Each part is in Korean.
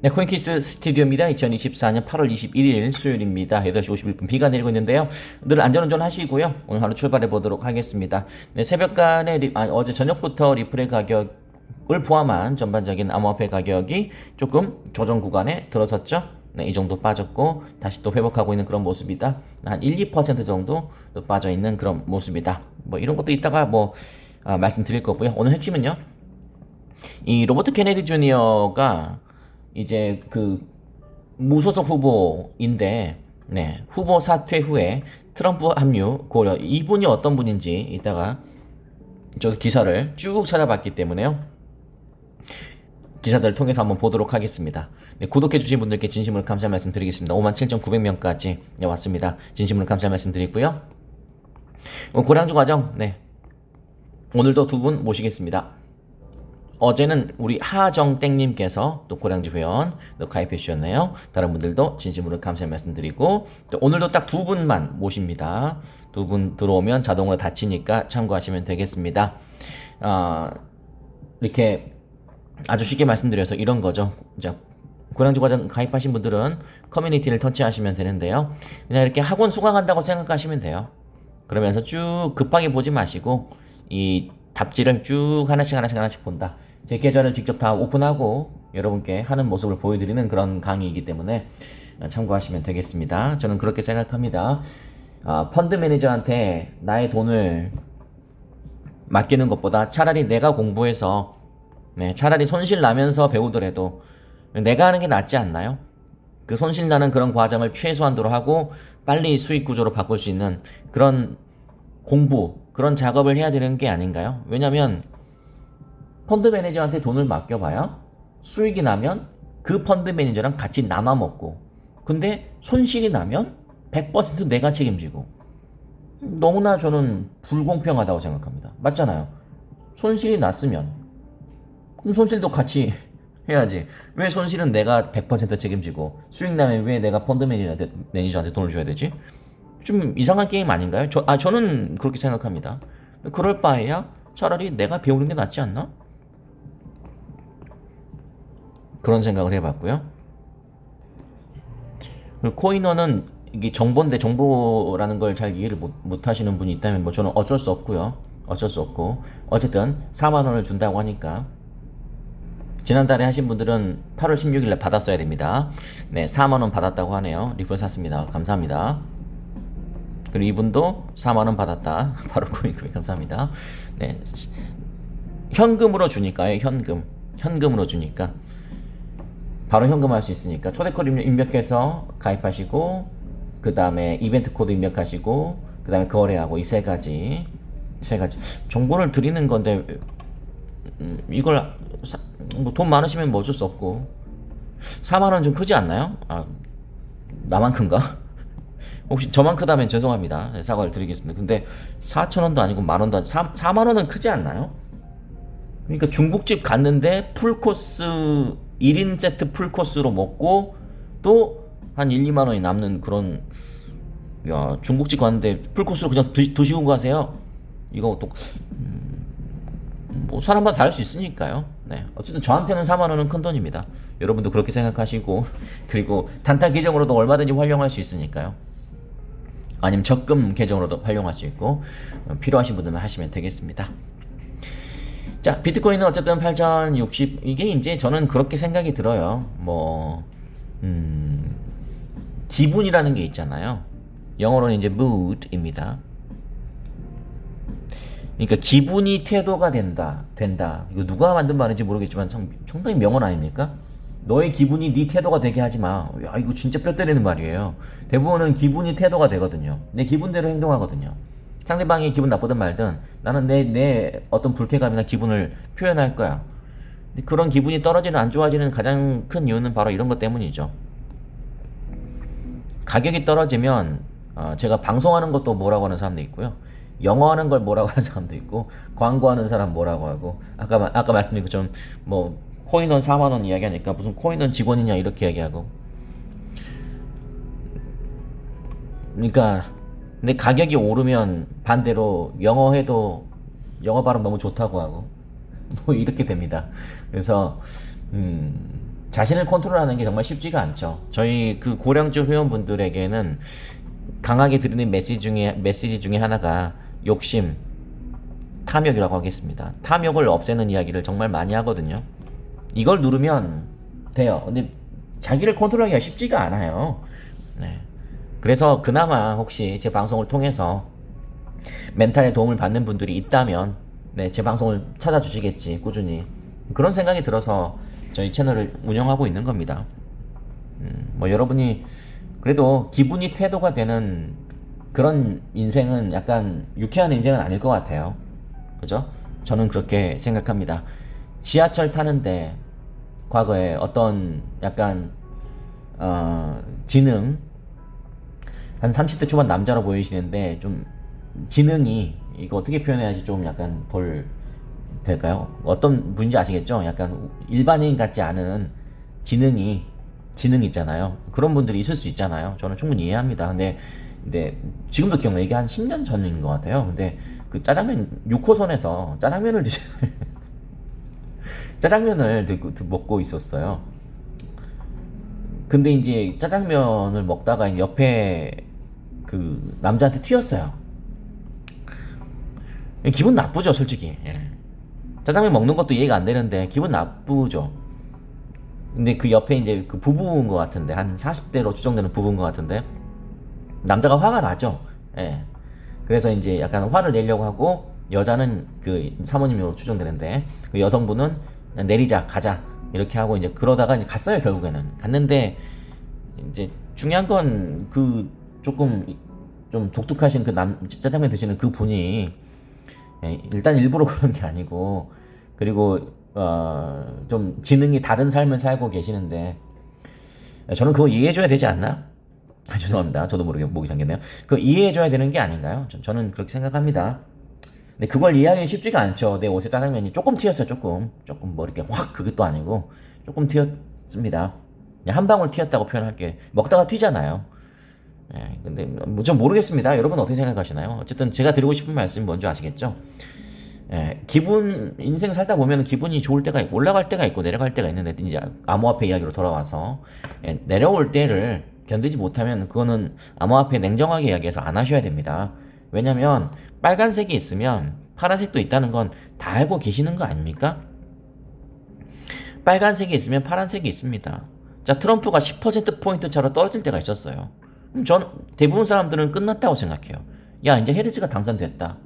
네, 코인키스 스튜디오입니다. 2024년 8월 21일 수요일입니다. 8시 51분 비가 내리고 있는데요. 늘 안전운전 하시고요. 오늘 하루 출발해 보도록 하겠습니다. 네, 새벽간에 리- 아, 어제 저녁부터 리플의 가격을 포함한 전반적인 암호화폐 가격이 조금 조정 구간에 들어섰죠. 네, 이 정도 빠졌고 다시 또 회복하고 있는 그런 모습이다. 한 1, 2% 정도 또 빠져 있는 그런 모습이다. 뭐 이런 것도 이따가 뭐 아, 말씀드릴 거고요. 오늘 핵심은요. 이 로버트 케네디 주니어가 이제 그 무소속 후보인데 네, 후보 사퇴 후에 트럼프 합류 고려 이분이 어떤 분인지 이따가 저 기사를 쭉 찾아봤기 때문에요. 기사들을 통해서 한번 보도록 하겠습니다. 네, 구독해 주신 분들께 진심으로 감사 말씀 드리겠습니다. 57,900명까지 네, 왔습니다. 진심으로 감사 말씀 드리고요. 오늘 고량주 과정 네. 오늘도 두 분 모시겠습니다. 어제는 우리 하정땡님께서 또 고량주 회원 또 가입해 주셨네요. 다른 분들도 진심으로 감사의 말씀 드리고 또 오늘도 딱 두 분만 모십니다. 두 분 들어오면 자동으로 닫히니까 참고하시면 되겠습니다. 아 이렇게 아주 쉽게 말씀드려서 이런 거죠. 자, 고량주 과정 가입하신 분들은 커뮤니티를 터치하시면 되는데요. 그냥 이렇게 학원 수강한다고 생각하시면 돼요. 그러면서 쭉 급하게 보지 마시고 이 답지를 쭉 하나씩 하나씩 하나씩 본다. 제 계좌를 직접 다 오픈하고 여러분께 하는 모습을 보여드리는 그런 강의이기 때문에 참고하시면 되겠습니다. 저는 그렇게 생각합니다. 아, 펀드 매니저한테 나의 돈을 맡기는 것보다 차라리 내가 공부해서 네, 차라리 손실 나면서 배우더라도 내가 하는 게 낫지 않나요? 그 손실 나는 그런 과정을 최소한도로 하고 빨리 수익 구조로 바꿀 수 있는 그런 공부, 그런 작업을 해야 되는 게 아닌가요? 왜냐면 펀드 매니저한테 돈을 맡겨봐야 수익이 나면 그 펀드 매니저랑 같이 나눠 먹고 근데 손실이 나면 100% 내가 책임지고 너무나 저는 불공평하다고 생각합니다. 맞잖아요. 손실이 났으면 그럼 손실도 같이 해야지. 왜 손실은 내가 100% 책임지고 수익 나면 왜 내가 펀드 매니저한테, 매니저한테 돈을 줘야 되지? 좀 이상한 게임 아닌가요? 저, 아, 저는 그렇게 생각합니다. 그럴 바에야 차라리 내가 배우는 게 낫지 않나? 그런 생각을 해봤고요. 코인원은 이게 정보인데 정보라는 걸 잘 이해를 못, 못 하시는 분이 있다면 뭐 저는 어쩔 수 없고요. 어쩔 수 없고 어쨌든 4만 원을 준다고 하니까 지난달에 하신 분들은 8월 16일에 받았어야 됩니다. 네, 4만 원 받았다고 하네요. 리플 샀습니다. 감사합니다. 그리고 이분도 4만 원 받았다. 바로 코인 코인 감사합니다. 네, 현금으로 주니까요. 현금, 현금으로 주니까 바로 현금할 수 있으니까 초대코드 입력- 입력해서 가입하시고 그 다음에 이벤트 코드 입력하시고 그 다음에 거래하고 이 세 가지 세 가지 정보를 드리는 건데 음, 이걸 뭐 돈 많으시면 뭐 어쩔 수 없고 4만 원 좀 크지 않나요? 아 나만 큰가? 혹시 저만 크다면 죄송합니다. 네, 사과를 드리겠습니다. 근데 4천 원도 아니고 만 원도 아니고 4, 4만 원은 크지 않나요? 그러니까 중국집 갔는데 풀코스 1인 세트 풀코스로 먹고 또 한 1, 2만 원이 남는 그런 야 중국집 갔는데 풀코스로 그냥 드, 드시고 가세요. 이거 또뭐 사람마다 다를 수 있으니까요. 네. 어쨌든 저한테는 4만 원은 큰 돈입니다. 여러분도 그렇게 생각하시고 그리고 단타 계정으로도 얼마든지 활용할 수 있으니까요. 아니면 적금 계정으로도 활용할 수 있고 어, 필요하신 분들만 하시면 되겠습니다. 자, 비트코인은 어쨌든 8060 이게 이제 저는 그렇게 생각이 들어요. 뭐 음, 기분이라는 게 있잖아요. 영어로는 이제 mood입니다. 그러니까 기분이 태도가 된다, 된다. 이거 누가 만든 말인지 모르겠지만 참 상당히 명언 아닙니까? 너의 기분이 네 태도가 되게 하지 마. 야, 이거 진짜 뼈 때리는 말이에요. 대부분은 기분이 태도가 되거든요. 내 기분대로 행동하거든요. 상대방이 기분 나쁘든 말든 나는 내, 내 어떤 불쾌감이나 기분을 표현할 거야. 그런 기분이 떨어지는 안 좋아지는 가장 큰 이유는 바로 이런 것 때문이죠. 가격이 떨어지면 어, 제가 방송하는 것도 뭐라고 하는 사람도 있고요. 영어 하는 걸 뭐라고 하는 사람도 있고 광고하는 사람 뭐라고 하고 아까 마- 아까 말씀드린 것처럼 뭐 코인원 4만 원 이야기하니까 무슨 코인원 직원이냐 이렇게 이야기하고 그러니까 근데 가격이 오르면 반대로 영어 해도 영어 발음 너무 좋다고 하고 뭐 이렇게 됩니다. 그래서 음 자신을 컨트롤하는 게 정말 쉽지가 않죠. 저희 그 고령주 회원분들에게는 강하게 드리는 메시지 중에 메시지 중에 하나가 욕심, 탐욕이라고 하겠습니다. 탐욕을 없애는 이야기를 정말 많이 하거든요. 이걸 누르면 돼요. 근데 자기를 컨트롤하기가 쉽지가 않아요. 네. 그래서 그나마 혹시 제 방송을 통해서 멘탈에 도움을 받는 분들이 있다면 네, 제 방송을 찾아주시겠지 꾸준히 그런 생각이 들어서 저희 채널을 운영하고 있는 겁니다. 음, 뭐 여러분이 그래도 기분이 태도가 되는 그런 인생은 약간 유쾌한 인생은 아닐 것 같아요. 그죠? 저는 그렇게 생각합니다. 지하철 타는데 과거에 어떤 약간 어, 지능 한 30대 초반 남자로 보이시는데 좀 지능이 이거 어떻게 표현해야지 좀 약간 덜 될까요? 어떤 분인지 아시겠죠? 약간 일반인 같지 않은 지능이 지능 있잖아요. 그런 분들이 있을 수 있잖아요. 저는 충분히 이해합니다. 근데 근데 지금도 기억나. 이게 한 10년 전인 것 같아요. 근데 그 짜장면 6호선에서 짜장면을 드시 짜장면을 먹고 있었어요. 근데 이제 짜장면을 먹다가 옆에 그 남자한테 튀었어요. 기분 나쁘죠, 솔직히. 예. 짜장면 먹는 것도 이해가 안 되는데 기분 나쁘죠. 근데 그 옆에 이제 그 부부인 것 같은데 한 40대로 추정되는 부부인 것 같은데 남자가 화가 나죠. 예. 그래서 이제 약간 화를 내려고 하고 여자는 그 사모님으로 추정되는데 그 여성분은 내리자 가자 이렇게 하고 이제 그러다가 이제 갔어요 결국에는 갔는데 이제 중요한 건 그 조금 좀 독특하신 그 남 짜장면 드시는 그 분이 예, 일단 일부러 그런 게 아니고 그리고 어, 좀 지능이 다른 삶을 살고 계시는데 저는 그거 이해해줘야 되지 않나? 아, 죄송합니다. 저도 모르게 목이 잠겼네요. 그 이해해줘야 되는 게 아닌가요? 저- 저는 그렇게 생각합니다. 근데 그걸 이해하기 쉽지가 않죠. 내 옷에 짜장면이 조금 튀었어요. 조금 조금 뭐 이렇게 확 그것도 아니고 조금 튀었습니다. 그냥 한 방울 튀었다고 표현할게. 먹다가 튀잖아요. 예, 근데 뭐 좀 모르겠습니다. 여러분 어떻게 생각하시나요? 어쨌든 제가 드리고 싶은 말씀이 뭔지 아시겠죠? 예, 기분 인생 살다 보면 기분이 좋을 때가 있고 올라갈 때가 있고 내려갈 때가 있는데 이제 암호화폐 이야기로 돌아와서 예, 내려올 때를 견디지 못하면 그거는 암호화폐 냉정하게 이야기해서 안 하셔야 됩니다. 왜냐면 빨간색이 있으면 파란색도 있다는 건 다 알고 계시는 거 아닙니까? 빨간색이 있으면 파란색이 있습니다. 자, 트럼프가 10% 포인트 차로 떨어질 때가 있었어요. 전 대부분 사람들은 끝났다고 생각해요. 야, 이제 헤리스가 당선됐다.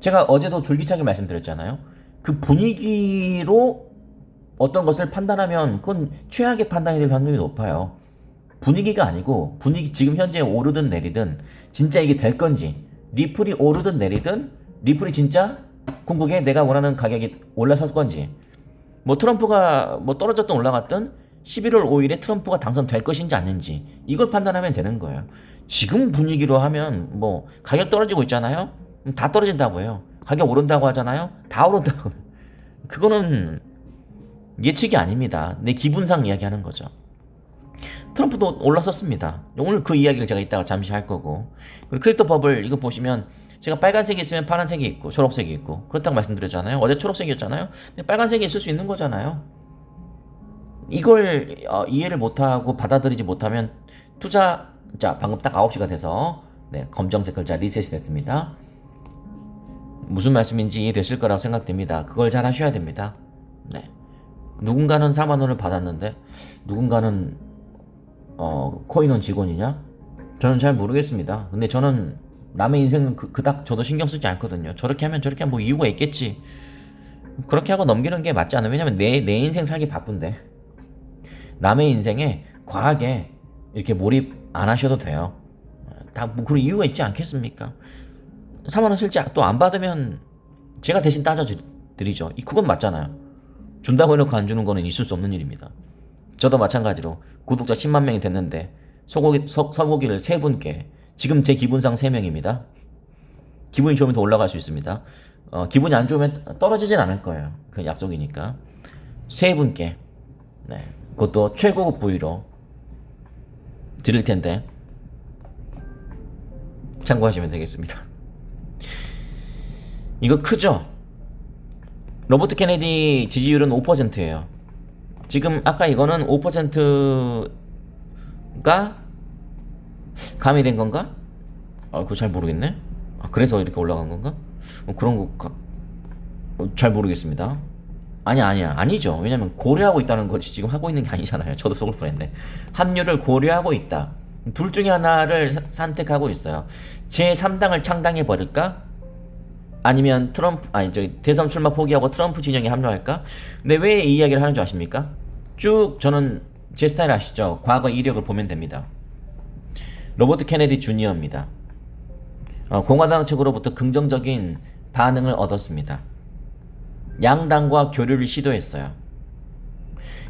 제가 어제도 줄기차게 말씀드렸잖아요. 그 분위기로 어떤 것을 판단하면 그건 최악의 판단이 될 확률이 높아요. 분위기가 아니고 분위기 지금 현재 오르든 내리든 진짜 이게 될 건지 리플이 오르든 내리든 리플이 진짜 궁극에 내가 원하는 가격이 올라설 건지 뭐 트럼프가 뭐 떨어졌든 올라갔든 11월 5일에 트럼프가 당선될 것인지 아닌지 이걸 판단하면 되는 거예요. 지금 분위기로 하면 뭐 가격 떨어지고 있잖아요. 그럼 다 떨어진다고 해요. 가격 오른다고 하잖아요. 다 오른다고. 그거는 예측이 아닙니다. 내 기분상 이야기하는 거죠. 트럼프도 올라섰습니다. 오늘 그 이야기를 제가 이따가 잠시 할 거고. 그리고 크립토 버블 이거 보시면 제가 빨간색이 있으면 파란색이 있고 초록색이 있고 그렇다고 말씀드렸잖아요. 어제 초록색이었잖아요. 근데 빨간색이 있을 수 있는 거잖아요. 이걸 어, 이해를 못하고 받아들이지 못하면 투자 자 방금 딱 9시가 돼서 네, 검정색 글자 리셋이 됐습니다. 무슨 말씀인지 이해됐을 거라고 생각됩니다. 그걸 잘 하셔야 됩니다. 네. 누군가는 4만 원을 받았는데 누군가는 어, 코인원 직원이냐? 저는 잘 모르겠습니다. 근데 저는 남의 인생은 그, 그닥 저도 신경 쓰지 않거든요. 저렇게 하면 저렇게 하면 뭐 이유가 있겠지. 그렇게 하고 넘기는 게 맞지 않아요. 왜냐면 내, 내 인생 살기 바쁜데. 남의 인생에 과하게 이렇게 몰입 안 하셔도 돼요. 다 뭐 그런 이유가 있지 않겠습니까? 3만원 실제 또 안 받으면 제가 대신 따져드리죠. 이- 그건 맞잖아요. 준다고 해놓고 안 주는 거는 있을 수 없는 일입니다. 저도 마찬가지로 구독자 10만 명이 됐는데 소고기, 소, 소고기를 세 분께 지금 제 기분상 3명입니다. 기분이 좋으면 더 올라갈 수 있습니다. 어, 기분이 안 좋으면 떨어지진 않을 거예요. 그 약속이니까. 세 분께 네, 그것도 최고급 부위로 드릴 텐데 참고하시면 되겠습니다. 이거 크죠? 로버트 케네디 지지율은 5%예요. 지금 아까 이거는 5%가 가미된 건가? 아, 그거 잘 모르겠네. 아, 그래서 이렇게 올라간 건가? 뭐 그런 거, 가- 어, 잘 모르겠습니다. 아니야, 아니야. 아니죠. 왜냐면 고려하고 있다는 거지. 지금 하고 있는 게 아니잖아요. 저도 속을 뻔했네. 합류를 고려하고 있다. 둘 중에 하나를 사- 선택하고 있어요. 제3당을 창당해 버릴까? 아니면 트럼프 아니 저 대선 출마 포기하고 트럼프 진영에 합류할까? 근데 왜 이 이야기를 하는 줄 아십니까? 쭉 저는 제 스타일 아시죠? 과거 이력을 보면 됩니다. 로버트 케네디 주니어입니다. 어, 공화당 측으로부터 긍정적인 반응을 얻었습니다. 양당과 교류를 시도했어요.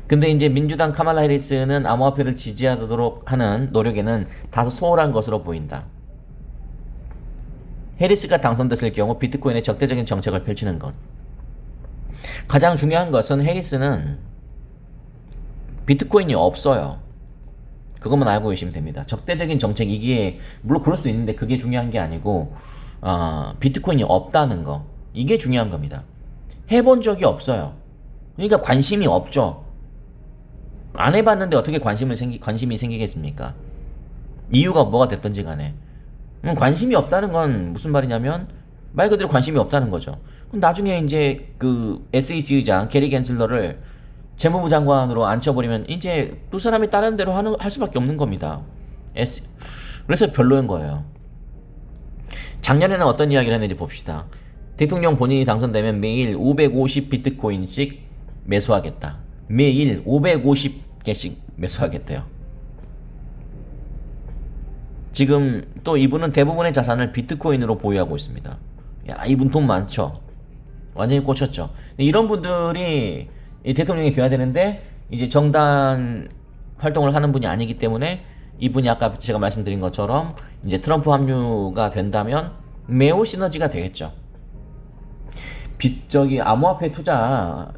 근데 이제 민주당 카말라 해리스는 암호화폐를 지지하도록 하는 노력에는 다소 소홀한 것으로 보인다. 해리스가 당선됐을 경우 비트코인의 적대적인 정책을 펼치는 것. 가장 중요한 것은 해리스는 비트코인이 없어요. 그것만 알고 계시면 됩니다. 적대적인 정책 이게 물론 그럴 수도 있는데 그게 중요한 게 아니고 어, 비트코인이 없다는 거 이게 중요한 겁니다. 해본 적이 없어요. 그러니까 관심이 없죠. 안 해봤는데 어떻게 관심을 생기 관심이 생기겠습니까? 이유가 뭐가 됐든지 간에 음, 관심이 없다는 건 무슨 말이냐면 말 그대로 관심이 없다는 거죠. 그럼 나중에 이제 그 SEC 의장 게리 겐슬러를 재무부 장관으로 앉혀버리면 이제 두 사람이 다른 대로 하는 할 수밖에 없는 겁니다. S 그래서 별로인 거예요. 작년에는 어떤 이야기를 했는지 봅시다. 대통령 본인이 당선되면 매일 550 비트코인씩 매수하겠다. 매일 550개씩 매수하겠대요. 지금 또 이분은 대부분의 자산을 비트코인으로 보유하고 있습니다. 야, 이분 돈 많죠? 완전히 꽂혔죠. 이런 분들이 이 대통령이 돼야 되는데 이제 정당 활동을 하는 분이 아니기 때문에 이분이 아까 제가 말씀드린 것처럼 이제 트럼프 합류가 된다면 매우 시너지가 되겠죠. 빚 저기 암호화폐 투자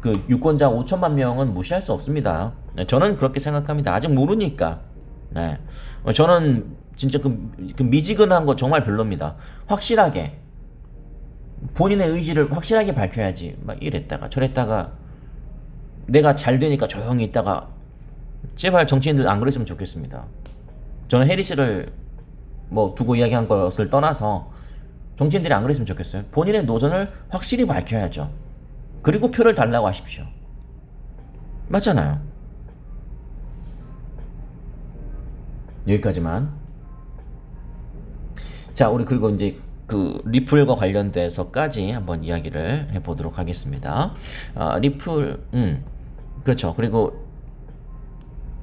그 유권자 5천만 명은 무시할 수 없습니다. 네, 저는 그렇게 생각합니다. 아직 모르니까. 네. 어, 저는 진짜 그, 그 미지근한 거 정말 별로입니다. 확실하게 본인의 의지를 확실하게 밝혀야지. 막 이랬다가 저랬다가 내가 잘 되니까 조용히 있다가 제발 정치인들 안 그랬으면 좋겠습니다. 저는 해리스를 뭐 두고 이야기한 것을 떠나서 정치인들이 안 그랬으면 좋겠어요. 본인의 노선을 확실히 밝혀야죠. 그리고 표를 달라고 하십시오. 맞잖아요. 여기까지만. 자, 우리 그리고 이제 그 리플과 관련돼서까지 한번 이야기를 해보도록 하겠습니다. 아, 리플, 음, 그렇죠. 그리고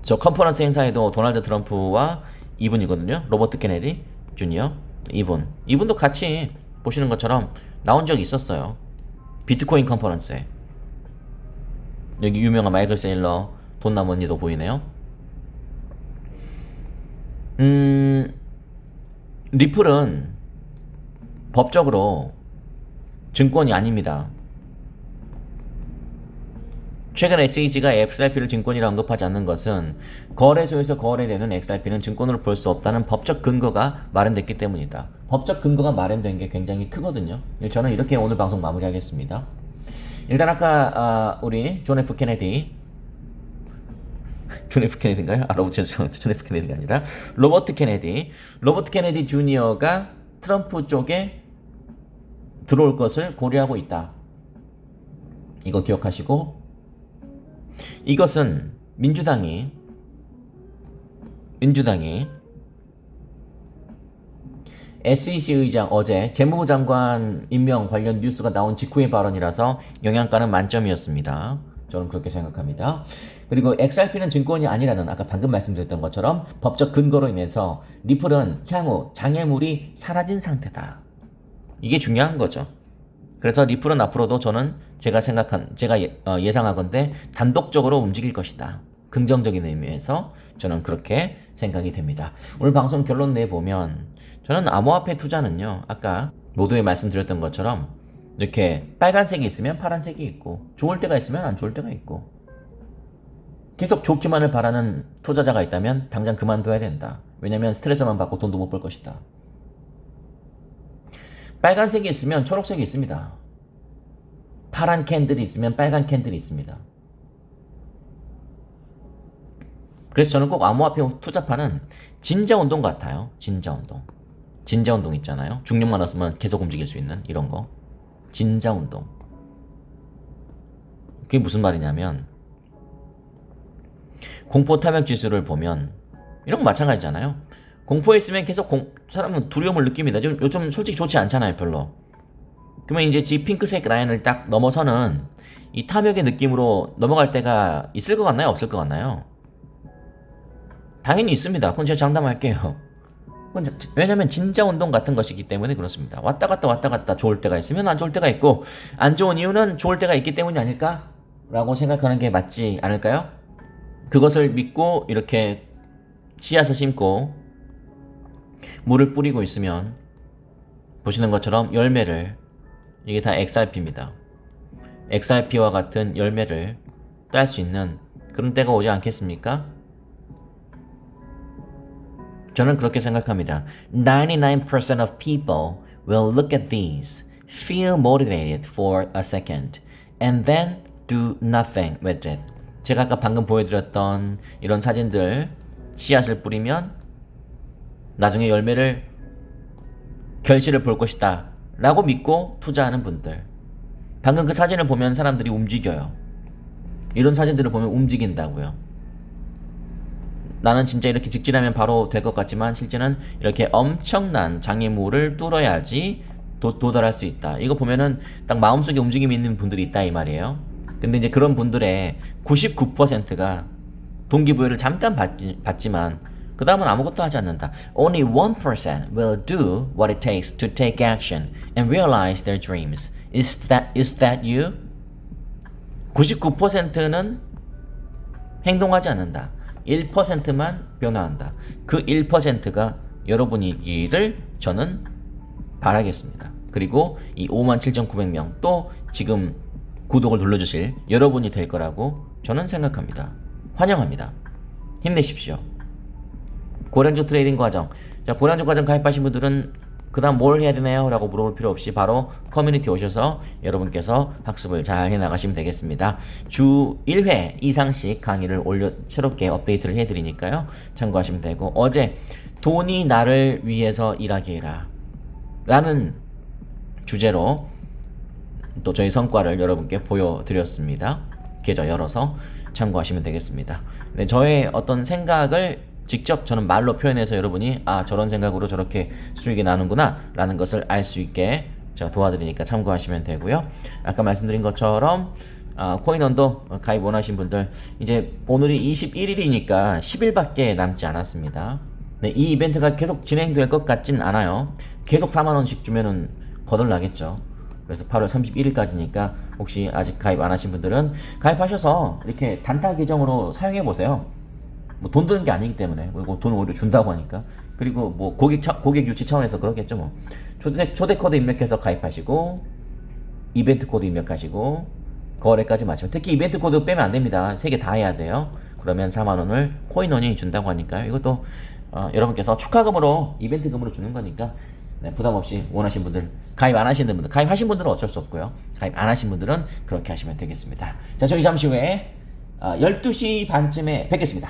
저 컨퍼런스 행사에도 도널드 트럼프와 이분이거든요. 로버트 케네디 주니어 이분. 이분도 같이 보시는 것처럼 나온 적이 있었어요. 비트코인 컨퍼런스에. 여기 유명한 마이클 세일러 돈 남은 언니도 보이네요. 음, 리플은 법적으로 증권이 아닙니다. 최근 SEC가 XRP를 증권이라 언급하지 않는 것은 거래소에서 거래되는 XRP는 증권으로 볼 수 없다는 법적 근거가 마련됐기 때문이다. 법적 근거가 마련된 게 굉장히 크거든요. 저는 이렇게 오늘 방송 마무리하겠습니다. 일단 아까 아, 우리 존 F 케네디 존 F 케네디인가요? 아 로버트 존, 존 F 케네디가 아니라 로버트 케네디 로버트 케네디 주니어가 트럼프 쪽에 들어올 것을 고려하고 있다. 이거 기억하시고 이것은 민주당이 민주당이 SEC 의장 어제 재무부 장관 임명 관련 뉴스가 나온 직후의 발언이라서 영향가는 만점이었습니다. 저는 그렇게 생각합니다. 그리고 XRP는 증권이 아니라는 아까 방금 말씀드렸던 것처럼 법적 근거로 인해서 리플은 향후 장애물이 사라진 상태다. 이게 중요한 거죠. 그래서 리플은 앞으로도 저는 제가 생각한 제가 예, 어, 예상하건대 단독적으로 움직일 것이다. 긍정적인 의미에서 저는 그렇게 생각이 됩니다. 오늘 방송 결론 내 보면 저는 암호화폐 투자는요. 아까 모두에 말씀드렸던 것처럼 이렇게 빨간색이 있으면 파란색이 있고 좋을 때가 있으면 안 좋을 때가 있고 계속 좋기만을 바라는 투자자가 있다면 당장 그만둬야 된다. 왜냐면 스트레스만 받고 돈도 못 벌 것이다. 빨간색이 있으면 초록색이 있습니다. 파란 캔들이 있으면 빨간 캔들이 있습니다. 그래서 저는 꼭 암호화폐 투자파는 진짜 운동 같아요. 진짜 운동. 진짜 운동 있잖아요. 중력만 없으면 계속 움직일 수 있는 이런 거. 진짜 운동. 그게 무슨 말이냐면 공포 탐욕 지수를 보면 이런 거 마찬가지잖아요. 공포에 있으면 계속 공, 사람은 두려움을 느낍니다. 요- 요즘 솔직히 좋지 않잖아요, 별로. 그러면 이제 지 핑크색 라인을 딱 넘어서는 이 탐욕의 느낌으로 넘어갈 때가 있을 것 같나요? 없을 것 같나요? 당연히 있습니다. 그건 제가 장담할게요. 자- 왜냐면 진짜 운동 같은 것이기 때문에 그렇습니다. 왔다 갔다 왔다 갔다 좋을 때가 있으면 안 좋을 때가 있고 안 좋은 이유는 좋을 때가 있기 때문이 아닐까? 라고 생각하는 게 맞지 않을까요? 그것을 믿고 이렇게 씨앗을 심고 물을 뿌리고 있으면 보시는 것처럼 열매를 이게 다 XRP입니다. XRP와 같은 열매를 딸 수 있는 그런 때가 오지 않겠습니까? 저는 그렇게 생각합니다. 99% of people will look at these, feel motivated for a second, and then do nothing with it. 제가 아까 방금 보여드렸던 이런 사진들 씨앗을 뿌리면 나중에 열매를 결실을 볼 것이다 라고 믿고 투자하는 분들 방금 그 사진을 보면 사람들이 움직여요 이런 사진들을 보면 움직인다고요 나는 진짜 이렇게 직진하면 바로 될 것 같지만 실제는 이렇게 엄청난 장애물을 뚫어야지 도, 도달할 수 있다 이거 보면은 딱 마음속에 움직임이 있는 분들이 있다 이 말이에요 근데 이제 그런 분들의 99%가 동기부여를 잠깐 받지, 받지만 그 다음은 아무것도 하지 않는다. Only 1% will do what it takes to take action and realize their dreams. Is that, is that you? 99%는 행동하지 않는다. 1%만 변화한다. 그 1%가 여러분이기를 저는 바라겠습니다. 그리고 이 57,900명 또 지금 구독을 눌러주실 여러분이 될 거라고 저는 생각합니다. 환영합니다. 힘내십시오. 고량주 트레이딩 과정. 자, 고량주 과정 가입하신 분들은 그 다음 뭘 해야 되나요? 라고 물어볼 필요 없이 바로 커뮤니티 오셔서 여러분께서 학습을 잘 해나가시면 되겠습니다. 주 1회 이상씩 강의를 올려, 새롭게 업데이트를 해드리니까요. 참고하시면 되고, 어제 돈이 나를 위해서 일하게 해라. 라는 주제로 또 저희 성과를 여러분께 보여드렸습니다. 계좌 열어서 참고하시면 되겠습니다. 네, 저의 어떤 생각을 직접 저는 말로 표현해서 여러분이 아 저런 생각으로 저렇게 수익이 나는구나 라는 것을 알 수 있게 제가 도와드리니까 참고하시면 되고요. 아까 말씀드린 것처럼 아, 코인원도 가입 원하신 분들 이제 오늘이 21일이니까 10일밖에 남지 않았습니다. 네, 이 이벤트가 계속 진행될 것 같진 않아요. 계속 4만 원씩 주면은 거덜나겠죠. 그래서 8월 31일까지니까 혹시 아직 가입 안 하신 분들은 가입하셔서 이렇게 단타 계정으로 사용해 보세요. 뭐 돈 드는 게 아니기 때문에. 그리고 돈 오히려 준다고 하니까. 그리고 뭐 고객 차, 고객 유치 차원에서 그렇겠죠 뭐. 초대 초대 코드 입력해서 가입하시고 이벤트 코드 입력하시고 거래까지 마치고. 특히 이벤트 코드 빼면 안 됩니다. 세 개 다 해야 돼요. 그러면 4만 원을 코인원이 준다고 하니까요 이것도 어, 여러분께서 축하금으로 이벤트금으로 주는 거니까 네, 부담 없이 원하신 분들 가입 안 하시는 분들 가입하신 분들은 어쩔 수 없고요. 가입 안 하신 분들은 그렇게 하시면 되겠습니다. 자 저희 잠시 후에 아, 12시 반쯤에 뵙겠습니다